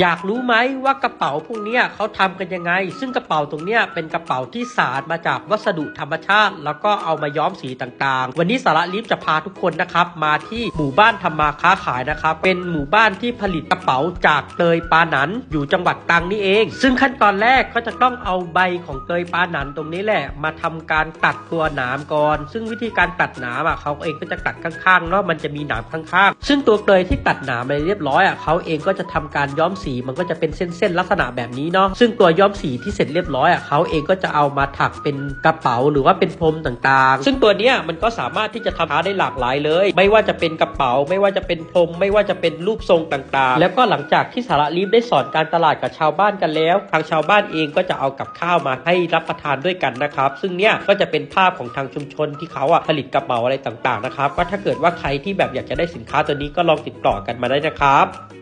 อยากรู้ไหมว่ากระเป๋าพวกนี้เขาทำกันยังไง ซึ่งกระเป๋าตรงนี้เป็นกระเป๋าที่สารมาจากวัสดุธรรมชาติ แล้วก็เอามาย้อมสีต่างๆ วันนี้สาระลิฟจะพาทุกคนนะครับมาที่หมู่บ้านทำมาค้าขายนะครับ เป็นหมู่บ้านที่ผลิตกระเป๋าจากเตยปาหนันอยู่จังหวัดตรังนี่เอง ซึ่งขั้นตอนแรกก็จะต้องเอาใบของเตยปาหนันตรงนี้แหละ มาทำการตัดตัวหนามก่อน ซึ่งวิธีการตัดหนามอะเขาเองก็จะตัดข้างๆเนาะมันจะมีหนามข้างๆ ซึ่งตัวเตยที่ตัดหนามไปเรียบร้อยอะเขาเองก็จะทำการย้อมสีมันก็จะเป็นเส้นๆลักษณะแบบนี้เนาะซึ่งตัวย้อมสีที่เสร็จเรียบร้อยอะเขาเองก็จะเอามาถักเป็นกระเป๋าหรือว่าเป็นพรมต่างๆ ซึ่งตัวเนี้ยมันก็สามารถที่จะทำได้หลากหลายเลย ไม่ว่าจะเป็นกระเป๋า ไม่ว่าจะเป็นพรม ไม่ว่าจะเป็นรูปทรงต่างๆ แล้วก็หลังจากที่สาระลีฟได้สอนการตลาดกับชาวบ้านกันแล้ว ทางชาวบ้านเองก็จะเอากับข้าวมาให้รับประทานด้วยกันนะครับ ซึ่งเนี้ยก็จะเป็นภาพของทางชุมชนที่เขาอะผลิตกระเป๋าอะไรต่างๆนะครับก็ถ้าเกิดว่าใครที่แบบอยากจะได้สินค้าตัวนี้ก็ลองติดต่อกันมาได้นะครับ